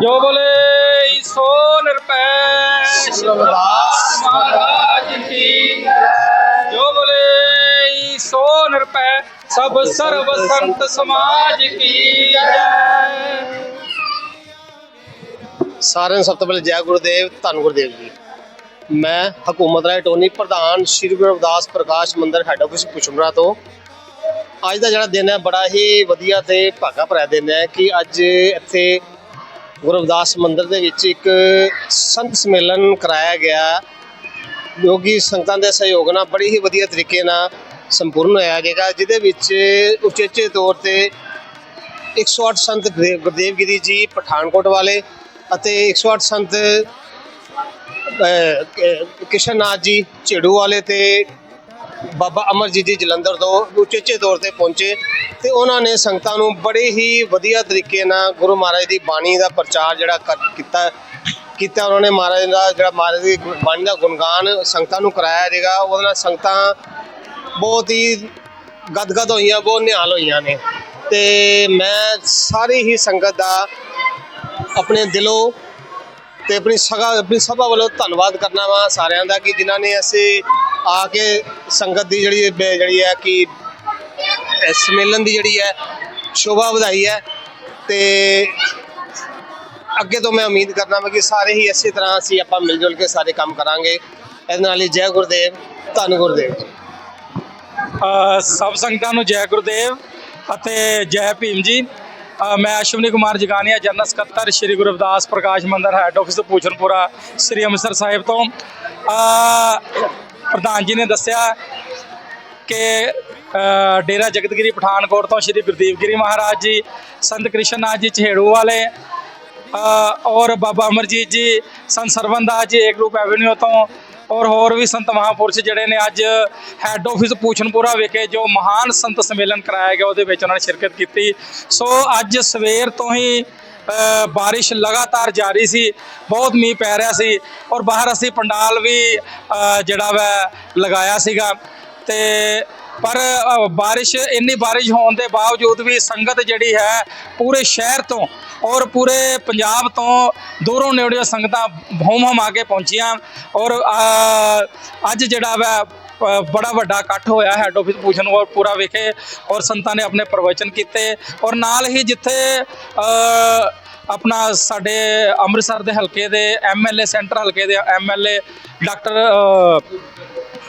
ਜੋ ਬੋਲੇ ਸੋ ਨਿਰਪੈ ਸ਼ਿਵਦਾਸ ਮਹਾਰਾਜ ਕੀ ਜੋ। ਬੋਲੇ ਸੋ ਨਿਰਪੈ ਸਭ ਸਰਬ ਸੰਤ ਸਮਾਜ ਕੀ ਜੈ। ਸਾਰਿਆਂ ਸਭ ਤੋਂ ਪਹਿਲੇ ਜੈ ਗੁਰਦੇਵ ਧੰਨ ਗੁਰਦੇਵ ਜੀ। ਮੈਂ ਹਕੂਮਤ ਰਾਏ ਟੋਨੀ ਪ੍ਰਧਾਨ ਸ਼੍ਰੀ ਗੁਰੂ ਰਵਿਦਾਸ ਪ੍ਰਕਾਸ਼ ਮੰਦਿਰ ਹੈੱਡ ਆਫਿਸ ਪੁਸ਼ਮਰਾ ਤੋਂ। ਅੱਜ ਦਾ ਜਿਹੜਾ ਦਿਨ ਹੈ ਬੜਾ ਹੀ ਵਧੀਆ ਤੇ ਭਾਗਾ ਭਰਿਆ ਦਿਨ ਹੈ ਕਿ ਅੱਜ ਇੱਥੇ ਗੁਰੂ ਰਵਿਦਾਸ ਮੰਦਿਰ ਦੇ ਵਿੱਚ ਇੱਕ ਸੰਤ ਸੰਮੇਲਨ ਕਰਾਇਆ ਗਿਆ। ਜੋ ਕਿ ਸੰਗਤਾਂ ਦੇ ਸਹਿਯੋਗ ਨਾਲ ਬੜੀ ਹੀ ਵਧੀਆ ਤਰੀਕੇ ਨਾਲ ਸੰਪੂਰਨ ਹੋਇਆ ਜਾਏਗਾ ਜਿਹਦੇ ਵਿੱਚ ਉਚੇਚੇ ਤੌਰ ਤੇ 108 ਸੰਤ ਗੁਰਦੇਵ ਗੁਰਦੇਵ ਗਿਰੀ ਜੀ ਪਠਾਨਕੋਟ ਵਾਲੇ ਅਤੇ 108 ਸੰਤ ਅਹ, ਕ- ਕਿਸ਼ਨ ਨਾਥ ਜੀ ਝੇੜੂ ਵਾਲੇ ਤੇ ਬਾਬਾ ਅਮਰਜੀਤ ਜੀ ਜਲੰਧਰ ਤੋਂ ਉਚੇਚੇ ਤੌਰ ਤੇ ਪਹੁੰਚੇ ਤੇ ਉਹਨਾਂ ਨੇ ਸੰਗਤਾਂ ਨੂੰ ਬੜੇ ਹੀ ਵਧੀਆ ਤਰੀਕੇ ਨਾਲ ਗੁਰੂ ਮਹਾਰਾਜ ਦੀ ਬਾਣੀ ਦਾ ਪ੍ਰਚਾਰ ਜਿਹੜਾ ਕਰ- ਕੀਤਾ ਕੀਤਾ ਉਹਨਾਂ ਨੇ ਮਹਾਰਾਜ ਦਾ, ਜਿਹੜਾ ਮਹਾਰਾਜ ਦੀ ਬਾਣੀ ਦਾ ਗੁਣਗਾਨ ਸੰਗਤਾਂ ਨੂੰ ਕਰਾਇਆ ਜਾਏਗਾ ਉਹਦੇ ਨਾਲ ਸੰਗਤਾਂ ਬਹੁਤ ਹੀ ਗਦਗਦ ਹੋਈਆਂ, ਬਹੁਤ ਨਿਹਾਲ ਹੋਈਆਂ ਨੇ। ਤੇ ਮੈਂ ਸਾਰੀ ਹੀ ਸੰਗਤ ਦਾ ਆਪਣੇ ਦਿਲੋਂ ਤੇ ਆਪਣੀ ਸਗਾ ਆਪਣੀ ਸਭਾ ਵੱਲੋਂ ਧੰਨਵਾਦ ਕਰਨਾ ਵਾ ਸਾਰਿਆਂ ਦਾ ਕਿ ਜਿਨ੍ਹਾਂ ਨੇ ਅਸੀਂ ਆ ਕੇ ਸੰਗਤ ਦੀ ਜਿਹੜੀ ਜਿਹੜੀ ਹੈ ਕਿ ਸੰਮੇਲਨ ਦੀ ਜਿਹੜੀ ਹੈ ਸ਼ੋਭਾ ਵਧਾਈ ਹੈ ਤੇ ਅੱਗੇ ਤੋਂ ਮੈਂ ਉਮੀਦ ਕਰਨਾ ਵਾ ਕਿ ਸਾਰੇ ਹੀ ਇਸੇ ਤਰ੍ਹਾਂ ਅਸੀਂ ਆਪਾਂ ਮਿਲ ਜੁਲ ਕੇ ਸਾਰੇ ਕੰਮ ਕਰਾਂਗੇ। ਇਹਦੇ ਨਾਲ ਹੀ ਜੈ ਗੁਰਦੇਵ, ਧੰਨ ਗੁਰਦੇਵ ਸਭ ਸੰਗਤਾਂ ਨੂੰ ਜੈ ਗੁਰਦੇਵ ਅਤੇ ਜੈ ਭੀਮ ਜੀ। ਮੈਂ ਅਸ਼ਵਨੀ ਕੁਮਾਰ ਜਗਾਨੀਆ, ਜਨਰਲ ਸਕੱਤਰ ਸ੍ਰੀ ਗੁਰੂ ਰਵਿਦਾਸ ਪ੍ਰਕਾਸ਼ ਮੰਦਰ ਹੈੱਡ ਆਫਿਸ ਪੂਛਨਪੁਰਾ ਸ੍ਰੀ ਅੰਮ੍ਰਿਤਸਰ ਸਾਹਿਬ ਤੋਂ। ਪ੍ਰਧਾਨ ਜੀ ਨੇ ਦੱਸਿਆ ਕਿ ਡੇਰਾ ਜਗਤਗਿਰੀ ਪਠਾਨਕੋਟ ਤੋਂ ਸ੍ਰੀ ਗੁਰਦੀਪ ਗਿਰੀ ਮਹਾਰਾਜ ਜੀ, ਸੰਤ ਕ੍ਰਿਸ਼ਨ ਨਾਥ ਜੀ ਛੇੜੂ ਵਾਲੇ ਔਰ ਬਾਬਾ ਅਮਰਜੀਤ ਜੀ, ਸੰਤ ਸਰਵਨਦਾਸ ਜੀ ਏਕ ਰੂਪ ਐਵੇਨਿਊ ਤੋਂ ਔਰ ਹੋਰ ਵੀ ਸੰਤ ਮਹਾਪੁਰਸ਼ ਜਿਹੜੇ ਨੇ ਅੱਜ ਹੈੱਡ ਆਫਿਸ ਪੂਛਨਪੁਰਾ ਵਿਖੇ ਜੋ ਮਹਾਨ ਸੰਤ ਸੰਮੇਲਨ ਕਰਾਇਆ ਗਿਆ, ਉਹਦੇ ਵਿੱਚ ਉਹਨਾਂ ਨੇ ਸ਼ਿਰਕਤ ਕੀਤੀ। ਸੋ ਅੱਜ ਸਵੇਰ ਤੋਂ ਹੀ ਬਾਰਿਸ਼ ਲਗਾਤਾਰ ਜਾਰੀ ਸੀ, ਬਹੁਤ ਮੀਂਹ ਪੈ ਰਿਹਾ ਸੀ ਔਰ ਬਾਹਰ ਅਸੀਂ ਪੰਡਾਲ ਵੀ ਜਿਹੜਾ ਵਾ, ਲਗਾਇਆ ਸੀਗਾ। ਤੇ ਪਰ ਬਾਰਿਸ਼, ਇੰਨੀ ਬਾਰਿਸ਼ ਹੋਣ ਦੇ ਬਾਵਜੂਦ ਵੀ ਸੰਗਤ ਜਿਹੜੀ ਹੈ ਪੂਰੇ ਸ਼ਹਿਰ ਤੋਂ ਔਰ ਪੂਰੇ ਪੰਜਾਬ ਤੋਂ ਦੂਰੋਂ ਨੇੜਿਓਂ ਸੰਗਤਾਂ ਹੋਮ ਹਮ ਆ ਕੇ ਪਹੁੰਚੀਆਂ ਔਰ ਅੱਜ ਜਿਹੜਾ ਵਾ ਬੜਾ ਵੱਡਾ ਇਕੱਠ ਹੋਇਆ ਹੈੱਡ ਆਫਿਸ ਪੂਛਨ ਔਰ ਪੂਰਾ ਵਿਖੇ ਔਰ ਸੰਤਾਂ ਨੇ ਆਪਣੇ ਪ੍ਰਵਚਨ ਕੀਤੇ ਔਰ ਨਾਲ ਹੀ ਜਿੱਥੇ ਆਪਣਾ ਸਾਡੇ ਅੰਮ੍ਰਿਤਸਰ ਦੇ ਹਲਕੇ ਦੇ ਐਮਐਲਏ ਸੈਂਟਰ ਹਲਕੇ ਦੇ MLA doctor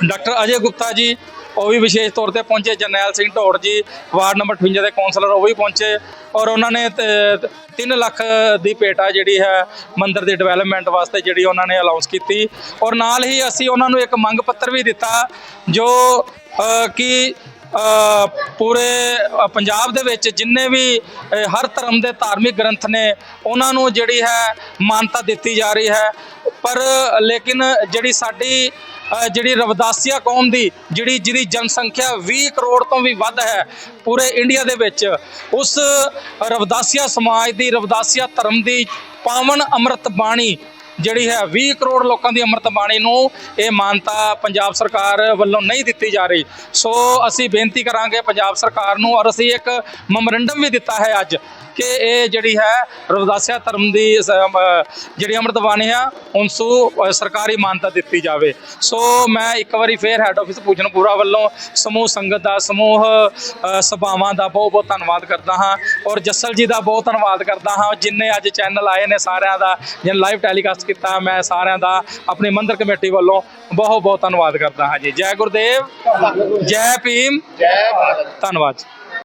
doctor Ajay Gupta ji, ਉਹ ਵੀ ਵਿਸ਼ੇਸ਼ ਤੌਰ ਤੇ ਪਹੁੰਚੇ, ਜਰਨੈਲ ਸਿੰਘ ਢੋੜ ਜੀ, ਵਾਰਡ ਨੰਬਰ 58 ਦੇ ਕੌਂਸਲਰ, ਉਹ ਵੀ ਪਹੁੰਚੇ ਔਰ ਉਹਨਾਂ ਨੇ 3 ਲੱਖ ਦੀ ਪੇਟਾ ਜਿਹੜੀ ਹੈ ਮੰਦਿਰ ਦੀ ਡਿਵੈਲਪਮੈਂਟ ਵਾਸਤੇ ਜਿਹੜੀ ਉਹਨਾਂ ਨੇ ਅਨਾਉਂਸ ਕੀਤੀ ਔਰ ਨਾਲ ਹੀ ਅਸੀਂ ਉਹਨਾਂ ਨੂੰ ਇੱਕ ਮੰਗ ਪੱਤਰ ਵੀ ਦਿੱਤਾ ਜੋ ਕਿ ਪੂਰੇ ਪੰਜਾਬ ਦੇ ਵਿੱਚ ਜਿੰਨੇ ਵੀ ਹਰ ਧਰਮ ਦੇ ਧਾਰਮਿਕ ਗ੍ਰੰਥ ਨੇ, ਉਹਨਾਂ ਨੂੰ ਜਿਹੜੀ ਹੈ ਮਾਨਤਾ ਦਿੱਤੀ ਜਾ ਰਹੀ ਹੈ ਪਰ, ਲੇਕਿਨ ਜਿਹੜੀ ਸਾਡੀ ਜਿਹੜੀ ਰਵਦਾਸੀਆ ਕੌਮ ਦੀ, ਜਿਹੜੀ, ਜਿਹਦੀ ਜਨਸੰਖਿਆ 20 ਕਰੋੜ ਤੋਂ ਵੀ ਵੱਧ ਹੈ ਪੂਰੇ ਇੰਡੀਆ ਦੇ ਵਿੱਚ, ਉਸ ਰਵਦਾਸੀਆ ਸਮਾਜ ਦੀ, ਰਵਦਾਸੀਆ ਧਰਮ ਦੀ ਪਾਵਨ ਅੰਮ੍ਰਿਤ ਬਾਣੀ ਜਿਹੜੀ ਹੈ 20 ਕਰੋੜ ਲੋਕਾਂ ਦੀ ਅੰਮ੍ਰਿਤ ਬਾਣੀ ਨੂੰ ਇਹ ਮਾਨਤਾ ਪੰਜਾਬ ਸਰਕਾਰ ਵੱਲੋਂ ਨਹੀਂ ਦਿੱਤੀ ਜਾ ਰਹੀ। ਸੋ ਅਸੀਂ ਬੇਨਤੀ ਕਰਾਂਗੇ ਪੰਜਾਬ ਸਰਕਾਰ ਨੂੰ ਔਰ ਅਸੀਂ ਇੱਕ ਮੈਮੋਰੰਡਮ ਵੀ ਦਿੱਤਾ ਹੈ ਅੱਜ ਕਿ ਇਹ ਜਿਹੜੀ ਹੈ ਰਵਦਾਸਿਆ ਧਰਮ ਦੀ ਜਿਹੜੀ ਅੰਮ੍ਰਿਤ ਬਾਣੀ ਆ ਉਸਨੂੰ ਸਰਕਾਰੀ ਮਾਨਤਾ ਦਿੱਤੀ ਜਾਵੇ। ਸੋ ਮੈਂ ਇੱਕ ਵਾਰੀ ਫੇਰ ਹੈੱਡ ਆਫਿਸ ਪੂਜਨਪੁਰਾ ਵੱਲੋਂ ਸਮੂਹ ਸੰਗਤ ਦਾ, ਸਮੂਹ ਸਭਾਵਾਂ ਦਾ ਬਹੁਤ ਬਹੁਤ ਧੰਨਵਾਦ ਕਰਦਾ ਹਾਂ ਔਰ ਜੱਸਲ ਜੀ ਦਾ ਬਹੁਤ ਧੰਨਵਾਦ ਕਰਦਾ ਹਾਂ। ਜਿਨਨੇ ਅੱਜ ਚੈਨਲ ਆਏ ਨੇ ਸਾਰਿਆਂ ਦਾ ਜਿਹਨੇ ਲਾਈਵ ਟੈਲੀਕਾਸਟ ਕੀਤਾ। ਮੈਂ ਸਾਰਿਆਂ ਦਾ ਆਪਣੀ ਮੰਦਰ ਕਮੇਟੀ ਵੱਲੋਂ ਬਹੁਤ ਬਹੁਤ ਧੰਨਵਾਦ ਕਰਦਾ ਹਾਂ ਜੀ। ਜੈ ਗੁਰਦੇਵ ਜੈ ਭੀਮ ਜੈ ਭਾਰਤ। ਧੰਨਵਾਦ